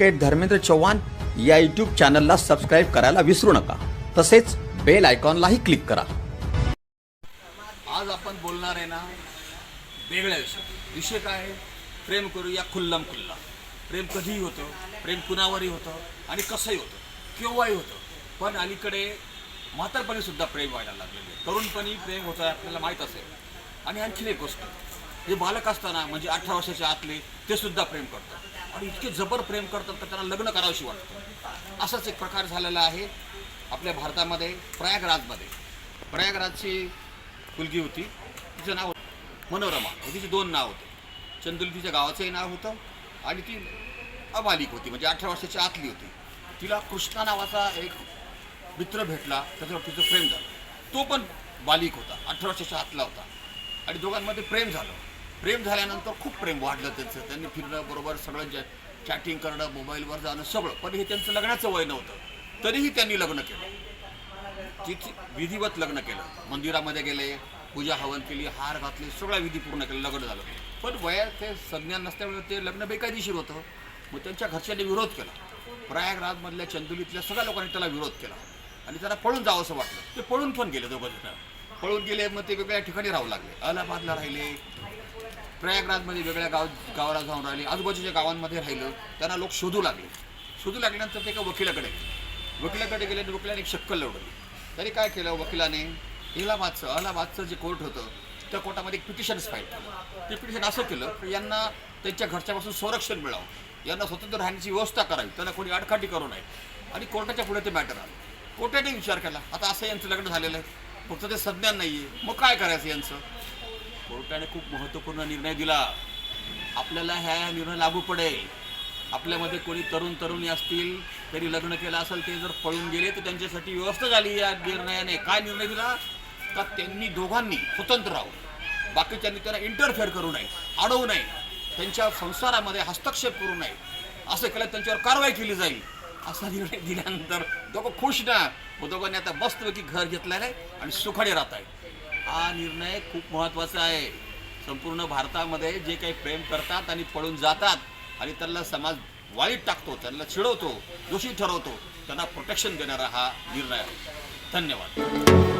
Advocate Dharmendra Chavan या YouTube चॅनलला subscribe करायला विसरू नका. तसेच बेल आयकॉनलाही क्लिक करा. आज आपण बोलणार आहे ना वेगळ्या विषय विषय काय आहे? प्रेम करूया खुल्लम खुल्ला. प्रेम कधीही होतं प्रेम कुणावरही होतं आणि कसंही होतं केव्हाही होतं. पण अलीकडे म्हातारपणी सुद्धा प्रेम व्हायला लागलेले आहे. तरुणपणी प्रेम होतं आपल्याला माहीत असेल. आणि आणखीन एक गोष्ट जे बालक असताना म्हणजे अठरा वर्षाच्या आतले ते सुद्धा प्रेम करतात. आणि इतके जबर प्रेम करतात तर त्यांना लग्न करावंशी वाटतं. असाच एक प्रकार झालेला आहे आपल्या भारतामध्ये प्रयागराजमध्ये. प्रयागराजची मुलगी होती तिचं नाव होतं मनोरमा. म्हणजे तिचे दोन नाव होते. चंदुली तिच्या गावाचंही नाव होतं आणि ती अबालिक होती म्हणजे अठरा वर्षाची आतली होती. तिला कृष्णा नावाचा एक मित्र भेटला त्याच्यावर तिचं प्रेम झालं. तो पण बालिक होता अठरा वर्षाच्या आतला होता. आणि दोघांमध्ये प्रेम झालं. प्रेम झाल्यानंतर खूप प्रेम वाढलं त्यांचं. त्यांनी फिरणं बरोबर सगळं चॅटिंग करणं मोबाईलवर जाणं सगळं. पण हे त्यांचं लग्नाचं वय नव्हतं. तरीही त्यांनी लग्न केलं. तिथे विधिवत लग्न केलं. मंदिरामध्ये गेले पूजा हवन केली हार घातले सगळा विधी पूर्ण केलं लग्न झालं. पण वयात ते संज्ञान नसल्यामुळे ते लग्न बेकायदेशीर होतं. मग त्यांच्या घरच्यांनी विरोध केला. प्रयागराजमधल्या चंदुलीतल्या सगळ्या लोकांनी त्याला विरोध केला. आणि त्याला पळून जावं असं वाटलं. ते पळून पण गेले दोघं जण. पळून गेले मग ते वेगळ्या ठिकाणी राहू लागले. अलाहाबादला राहिले प्रयागराजमध्ये वेगळ्या गाव गावाला जाऊन राहिले आजूबाजूच्या गावांमध्ये राहिलं त्यांना लोक शोधू लागले. शोधू लागल्यानंतर ते एका वकिलाकडे गेले. वकिलाकडे गेले आणि वकिलाने एक शक्कल लढवली. तरी काय केलं वकिलाने? इलाहाबादचं अलाहाबादचं जे कोर्ट होतं त्या कोर्टामध्ये एक पिटिशन्स फाईल केलं. ते पिटिशन असं केलं की यांना त्यांच्या घरच्यापासून संरक्षण मिळावं. यांना स्वतंत्र राहण्याची व्यवस्था करावी. त्यांना कोणी अडखाटी करू नये. आणि कोर्टाच्या पुढे ते मॅटर आलं. कोर्टाने विचार केला. आता असं यांचं लग्न झालेलं आहे. फक्त ते संज्ञान नाही आहे मग काय करायचं यांचं? कोर्टाने खूप महत्त्वपूर्ण निर्णय दिला. आपल्याला ह्या निर्णय लागू पडेल. आपल्यामध्ये कोणी तरुण तरुणी असतील तरी लग्न केलं असेल ते जर पळून गेले तर त्यांच्यासाठी व्यवस्था झाली या निर्णयाने. काय निर्णय दिला? का त्यांनी दोघांनी स्वतंत्र राहू. बाकीच्यांनी त्यांना इंटरफेअर करू नये अडवू नये. त्यांच्या संसारामध्ये हस्तक्षेप करू नये. असं केलं त्यांच्यावर कारवाई केली जाईल. असा निर्णय दिल्यानंतर दोघं खुश ना. मग दोघांनी आता मस्तपैकी घर घेतलेलं आहे आणि सुखाने राहत आहे हा निर्णय खूप महत्त्वाचा आहे. संपूर्ण भारतामध्ये जे काही प्रेम करतात आणि पळून जातात आणि त्यांना समाज वाईट टाकतो त्यांना चिडवतो दोषी ठरवतो त्यांना प्रोटेक्शन देणारा हा निर्णय आहे. धन्यवाद.